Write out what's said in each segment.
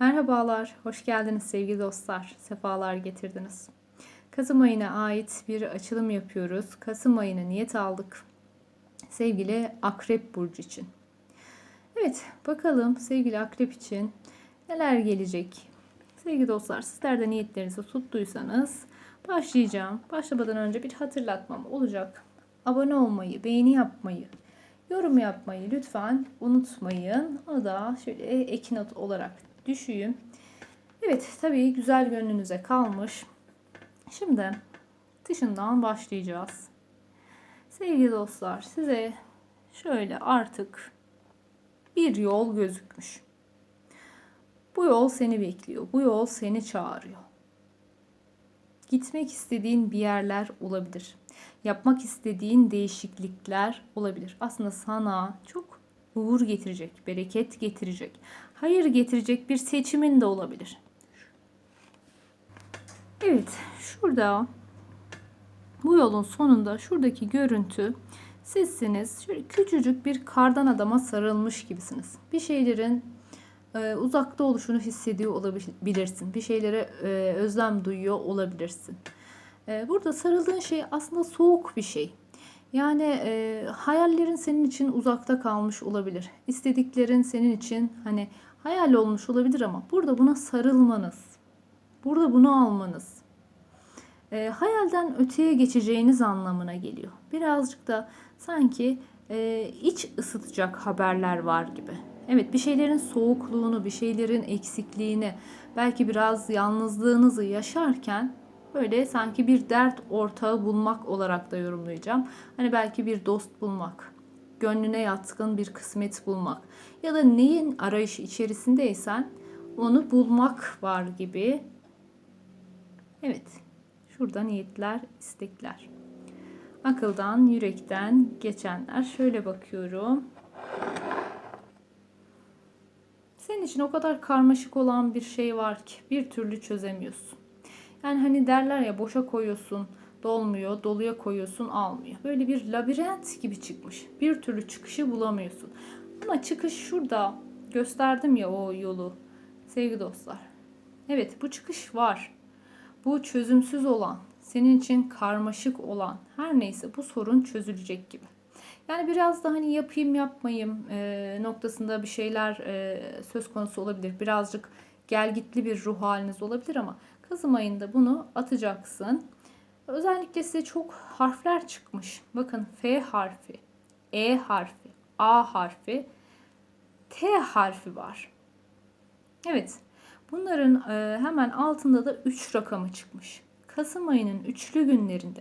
Merhabalar, hoş geldiniz sevgili dostlar. Sefalar getirdiniz. Kasım ayına ait bir açılım yapıyoruz. Kasım ayına niyet aldık. Sevgili Akrep Burcu için. Evet, bakalım sevgili Akrep için neler gelecek? Sevgili dostlar, sizler de niyetlerinizi tuttuysanız başlayacağım. Başlamadan önce bir hatırlatmam olacak. Abone olmayı, beğeni yapmayı, yorum yapmayı lütfen unutmayın. O da şöyle ek olarak düşeyim. Evet tabii güzel gönlünüze kalmış. Şimdi dışından başlayacağız. Sevgili dostlar size şöyle artık bir yol gözükmüş. Bu yol seni bekliyor. Bu yol seni çağırıyor. Gitmek istediğin bir yerler olabilir. Yapmak istediğin değişiklikler olabilir. Aslında sana çok uğur getirecek, bereket getirecek, hayır getirecek bir seçimin de olabilir. Evet, şurada bu yolun sonunda şuradaki görüntü sizsiniz. Şöyle küçücük bir kardan adama sarılmış gibisiniz. Bir şeylerin e, uzakta oluşunu hissediyor olabilirsin. Bir şeylere e, özlem duyuyor olabilirsin. E, burada sarıldığın şey aslında soğuk bir şey. Yani e, hayallerin senin için uzakta kalmış olabilir. İstediklerin senin için hani hayal olmuş olabilir ama burada buna sarılmanız, burada bunu almanız, e, hayalden öteye geçeceğiniz anlamına geliyor. Birazcık da sanki e, iç ısıtacak haberler var gibi. Evet bir şeylerin soğukluğunu, bir şeylerin eksikliğini, belki biraz yalnızlığınızı yaşarken böyle sanki bir dert ortağı bulmak olarak da yorumlayacağım. Hani belki bir dost bulmak, gönlüne yatkın bir kısmet bulmak ya da neyin arayışı içerisindeysen onu bulmak var gibi. Evet, şurada niyetler, istekler. Akıldan, yürekten geçenler. Şöyle bakıyorum. Senin için o kadar karmaşık olan bir şey var ki bir türlü çözemiyorsun. Yani hani derler ya boşa koyuyorsun dolmuyor, doluya koyuyorsun almıyor. Böyle bir labirent gibi çıkmış. Bir türlü çıkışı bulamıyorsun. Ama çıkış şurada. Gösterdim ya o yolu. Sevgili dostlar. Evet bu çıkış var. Bu çözümsüz olan, senin için karmaşık olan her neyse bu sorun çözülecek gibi. Yani biraz da hani yapayım yapmayayım e, noktasında bir şeyler e, söz konusu olabilir. Birazcık gelgitli bir ruh haliniz olabilir ama Kasım ayında bunu atacaksın. Özellikle size çok harfler çıkmış. Bakın F harfi, E harfi, A harfi, T harfi var. Evet. Bunların e, hemen altında da 3 rakamı çıkmış. Kasım ayının üçlü günlerinde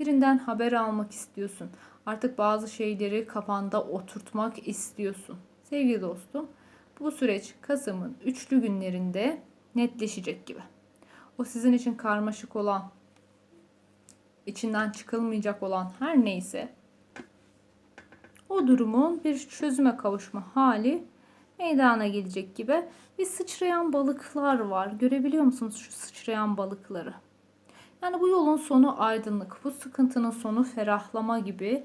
birinden haber almak istiyorsun. Artık bazı şeyleri kafanda oturtmak istiyorsun. Sevgili dostum, bu süreç Kasım'ın üçlü günlerinde netleşecek gibi. O sizin için karmaşık olan, içinden çıkılmayacak olan her neyse o durumun bir çözüme kavuşma hali meydana gelecek gibi bir sıçrayan balıklar var. Görebiliyor musunuz şu sıçrayan balıkları? Yani bu yolun sonu aydınlık, bu sıkıntının sonu ferahlama gibi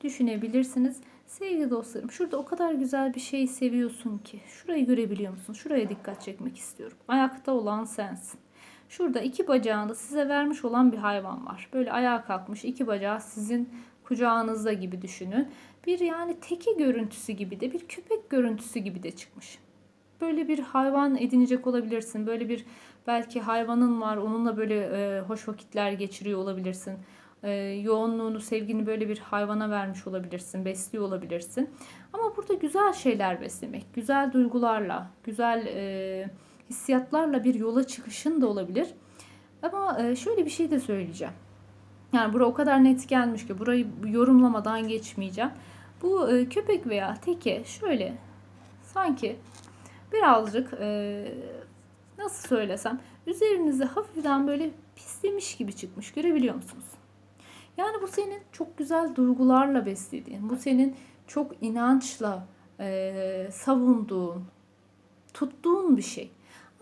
düşünebilirsiniz. Sevgili dostlarım şurada o kadar güzel bir şey seviyorsun ki. Şurayı görebiliyor musun? Şuraya dikkat çekmek istiyorum. Ayakta olan sensin. Şurada iki bacağını size vermiş olan bir hayvan var. Böyle ayağa kalkmış iki bacağı sizin kucağınızda gibi düşünün. Bir yani teki görüntüsü gibi de bir köpek görüntüsü gibi de çıkmış. Böyle bir hayvan edinecek olabilirsin. Böyle bir belki hayvanın var onunla böyle e, hoş vakitler geçiriyor olabilirsin. E, yoğunluğunu, sevgini böyle bir hayvana vermiş olabilirsin, besliyor olabilirsin. Ama burada güzel şeyler beslemek, güzel duygularla, güzel e, hissiyatlarla bir yola çıkışın da olabilir. Ama e, şöyle bir şey de söyleyeceğim. Yani bura o kadar net gelmiş ki burayı yorumlamadan geçmeyeceğim. Bu e, köpek veya teke şöyle sanki birazcık e, nasıl söylesem üzerinize hafiften böyle pislemiş gibi çıkmış. Görebiliyor musunuz? Yani bu senin çok güzel duygularla beslediğin, bu senin çok inançla e, savunduğun, tuttuğun bir şey.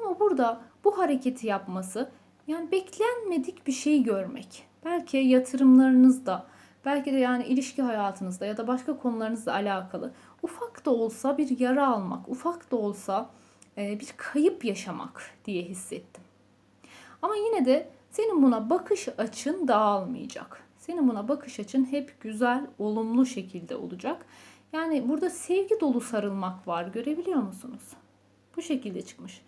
Ama burada bu hareketi yapması yani beklenmedik bir şey görmek. Belki yatırımlarınızda, belki de yani ilişki hayatınızda ya da başka konularınızla alakalı ufak da olsa bir yara almak, ufak da olsa e, bir kayıp yaşamak diye hissettim. Ama yine de senin buna bakış açın dağılmayacak. Senin buna bakış açın hep güzel, olumlu şekilde olacak. Yani burada sevgi dolu sarılmak var. Görebiliyor musunuz? Bu şekilde çıkmış.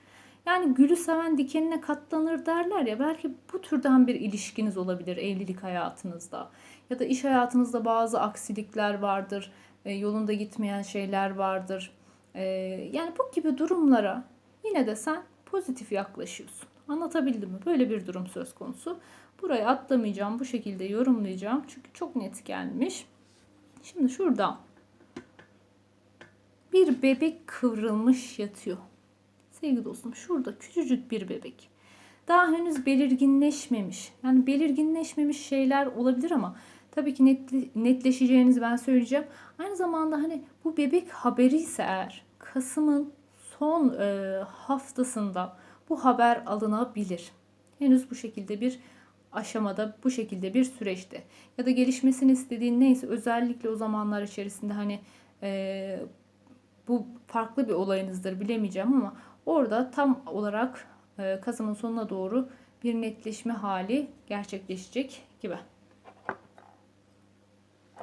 Yani gülü seven dikenine katlanır derler ya belki bu türden bir ilişkiniz olabilir evlilik hayatınızda. Ya da iş hayatınızda bazı aksilikler vardır. E, yolunda gitmeyen şeyler vardır. E, yani bu gibi durumlara yine de sen pozitif yaklaşıyorsun. Anlatabildim mi? Böyle bir durum söz konusu. Burayı atlamayacağım. Bu şekilde yorumlayacağım. Çünkü çok net gelmiş. Şimdi şurada bir bebek kıvrılmış yatıyor. Sevgili dostum şurada küçücük bir bebek. Daha henüz belirginleşmemiş. Yani belirginleşmemiş şeyler olabilir ama tabii ki netli, netleşeceğinizi ben söyleyeceğim. Aynı zamanda hani bu bebek haberi ise eğer Kasım'ın son e, haftasında bu haber alınabilir. Henüz bu şekilde bir aşamada, bu şekilde bir süreçte ya da gelişmesini istediğin neyse özellikle o zamanlar içerisinde hani e, bu farklı bir olayınızdır bilemeyeceğim ama orada tam olarak e, Kasım'ın sonuna doğru bir netleşme hali gerçekleşecek gibi.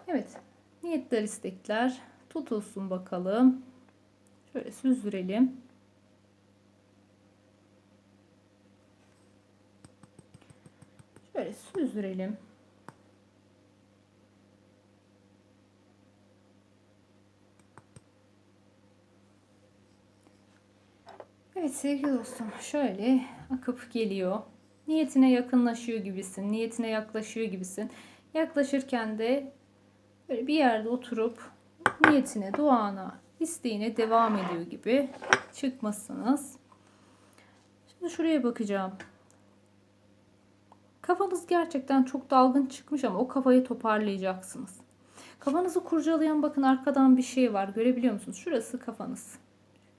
Evet. Niyetler, istekler tutulsun bakalım. Şöyle süzdürelim. Şöyle süzdürelim. Evet sevgili dostum şöyle akıp geliyor. Niyetine yakınlaşıyor gibisin. Niyetine yaklaşıyor gibisin. Yaklaşırken de böyle bir yerde oturup niyetine, duana, isteğine devam ediyor gibi çıkmasınız. Şimdi şuraya bakacağım. Kafanız gerçekten çok dalgın çıkmış ama o kafayı toparlayacaksınız. Kafanızı kurcalayan bakın arkadan bir şey var. Görebiliyor musunuz? Şurası kafanız.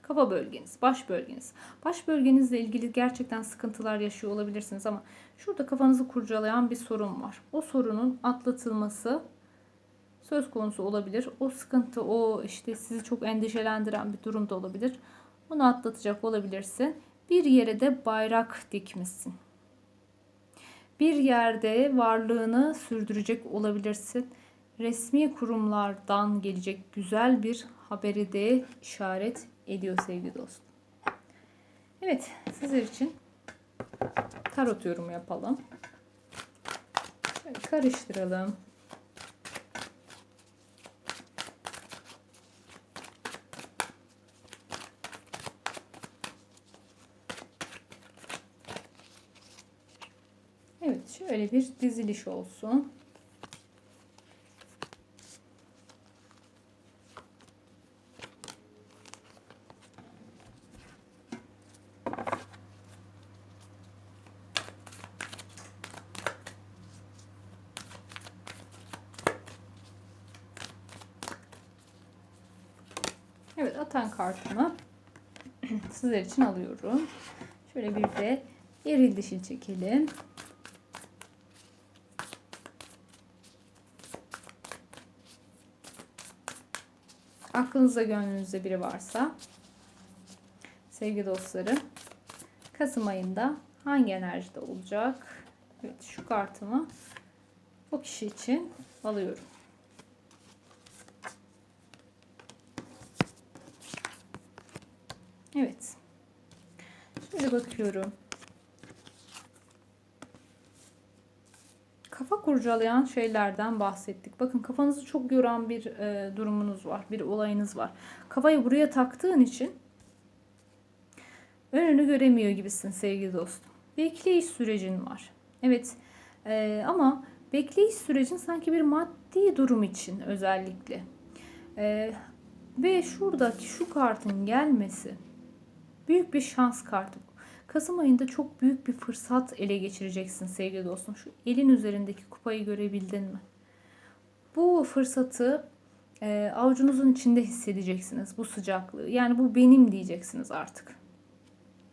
Kafa bölgeniz, baş bölgeniz. Baş bölgenizle ilgili gerçekten sıkıntılar yaşıyor olabilirsiniz ama şurada kafanızı kurcalayan bir sorun var. O sorunun atlatılması söz konusu olabilir. O sıkıntı, o işte sizi çok endişelendiren bir durum da olabilir. Bunu atlatacak olabilirsin. Bir yere de bayrak dikmişsin. Bir yerde varlığını sürdürecek olabilirsin. Resmi kurumlardan gelecek güzel bir haberi de işaret ediyor sevgili dostum. Evet sizler için tarot yorumu yapalım. Karıştıralım. Evet şöyle bir diziliş olsun. Atan kartımı sizler için alıyorum. Şöyle bir de eril dişil çekelim. Aklınızda gönlünüzde biri varsa sevgili dostlarım Kasım ayında hangi enerjide olacak? Evet şu kartımı o kişi için alıyorum. Evet. Şöyle bakıyorum. Kafa kurcalayan şeylerden bahsettik. Bakın kafanızı çok yoran bir e, durumunuz var. Bir olayınız var. Kafayı buraya taktığın için önünü göremiyor gibisin sevgili dostum. Bekleyiş sürecin var. Evet e, ama bekleyiş sürecin sanki bir maddi durum için özellikle. E, ve şuradaki şu kartın gelmesi Büyük bir şans kartı. Kasım ayında çok büyük bir fırsat ele geçireceksin sevgili dostum. Şu elin üzerindeki kupayı görebildin mi? Bu fırsatı e, avucunuzun içinde hissedeceksiniz bu sıcaklığı. Yani bu benim diyeceksiniz artık.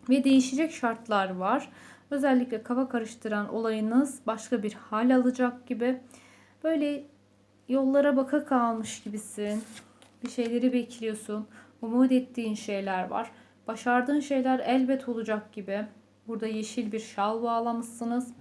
Ve değişecek şartlar var. Özellikle kafa karıştıran olayınız başka bir hal alacak gibi. Böyle yollara baka kalmış gibisin. Bir şeyleri bekliyorsun. Umut ettiğin şeyler var Başardığın şeyler elbet olacak gibi. Burada yeşil bir şal bağlamışsınız.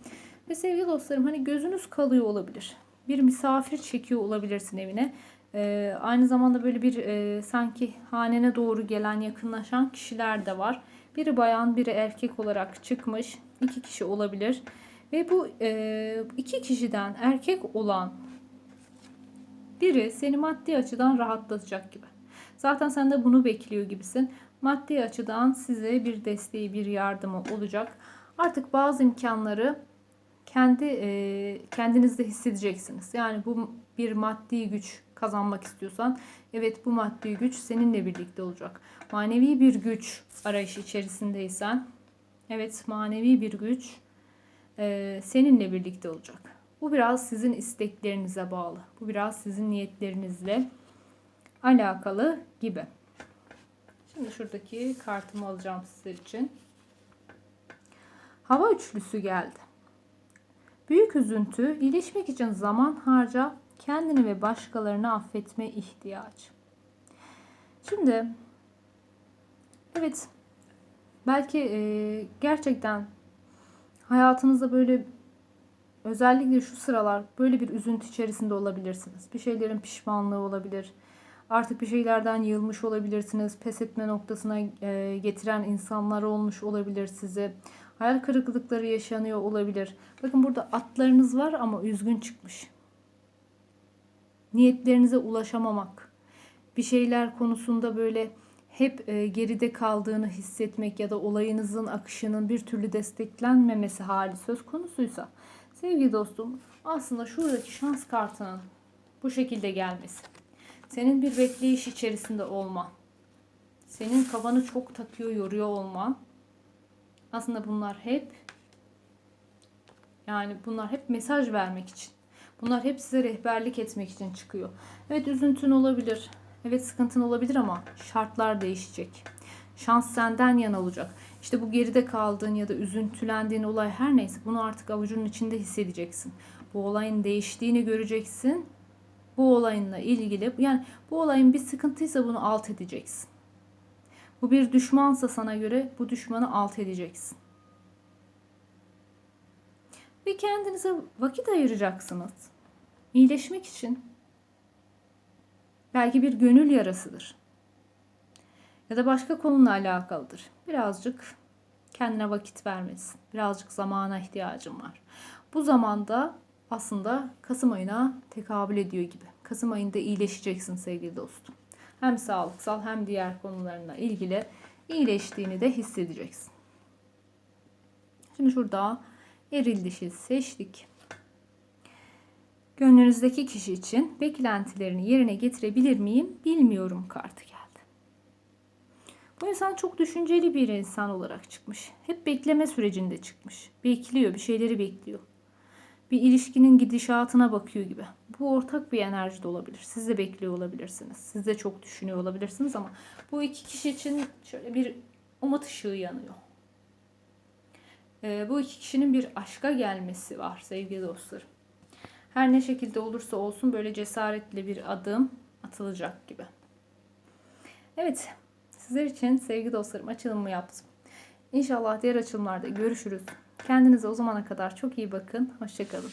Ve sevgili dostlarım hani gözünüz kalıyor olabilir. Bir misafir çekiyor olabilirsin evine. Ee, aynı zamanda böyle bir e, sanki hanene doğru gelen yakınlaşan kişiler de var. Biri bayan biri erkek olarak çıkmış. iki kişi olabilir. Ve bu e, iki kişiden erkek olan biri seni maddi açıdan rahatlatacak gibi. Zaten sen de bunu bekliyor gibisin. Maddi açıdan size bir desteği, bir yardımı olacak. Artık bazı imkanları kendi e, kendinizde hissedeceksiniz. Yani bu bir maddi güç kazanmak istiyorsan evet bu maddi güç seninle birlikte olacak. Manevi bir güç arayış içerisindeysen evet manevi bir güç e, seninle birlikte olacak. Bu biraz sizin isteklerinize bağlı. Bu biraz sizin niyetlerinizle alakalı gibi. Şuradaki kartımı alacağım sizler için. Hava üçlüsü geldi. Büyük üzüntü, iyileşmek için zaman harca, kendini ve başkalarını affetme ihtiyacı. Şimdi evet belki e, gerçekten hayatınızda böyle özellikle şu sıralar böyle bir üzüntü içerisinde olabilirsiniz. Bir şeylerin pişmanlığı olabilir. Artık bir şeylerden yılmış olabilirsiniz. Pes etme noktasına e, getiren insanlar olmuş olabilir sizi. Hayal kırıklıkları yaşanıyor olabilir. Bakın burada atlarınız var ama üzgün çıkmış. Niyetlerinize ulaşamamak. Bir şeyler konusunda böyle hep e, geride kaldığını hissetmek ya da olayınızın akışının bir türlü desteklenmemesi hali söz konusuysa sevgili dostum aslında şuradaki şans kartının bu şekilde gelmesi. Senin bir bekleyiş içerisinde olman. Senin kafanı çok takıyor, yoruyor olman. Aslında bunlar hep yani bunlar hep mesaj vermek için. Bunlar hep size rehberlik etmek için çıkıyor. Evet üzüntün olabilir. Evet sıkıntın olabilir ama şartlar değişecek. Şans senden yana olacak. İşte bu geride kaldığın ya da üzüntülendiğin olay her neyse bunu artık avucunun içinde hissedeceksin. Bu olayın değiştiğini göreceksin. Bu olayınla ilgili yani bu olayın bir sıkıntıysa bunu alt edeceksin. Bu bir düşmansa sana göre bu düşmanı alt edeceksin. Ve kendinize vakit ayıracaksınız. İyileşmek için. Belki bir gönül yarasıdır. Ya da başka konuyla alakalıdır. Birazcık kendine vakit vermesin. Birazcık zamana ihtiyacım var. Bu zamanda aslında Kasım ayına tekabül ediyor gibi. Kasım ayında iyileşeceksin sevgili dostum. Hem sağlıksal hem diğer konularına ilgili iyileştiğini de hissedeceksin. Şimdi şurada eril dişi seçtik. Gönlünüzdeki kişi için beklentilerini yerine getirebilir miyim bilmiyorum kartı geldi. Bu insan çok düşünceli bir insan olarak çıkmış. Hep bekleme sürecinde çıkmış. Bekliyor, bir şeyleri bekliyor. Bir ilişkinin gidişatına bakıyor gibi. Bu ortak bir enerji de olabilir. Siz de bekliyor olabilirsiniz. Siz de çok düşünüyor olabilirsiniz ama bu iki kişi için şöyle bir umut ışığı yanıyor. Ee, bu iki kişinin bir aşka gelmesi var sevgili dostlarım. Her ne şekilde olursa olsun böyle cesaretli bir adım atılacak gibi. Evet, sizler için sevgili dostlarım açılımı yaptım. İnşallah diğer açılımlarda görüşürüz. Kendinize o zamana kadar çok iyi bakın. Hoşçakalın.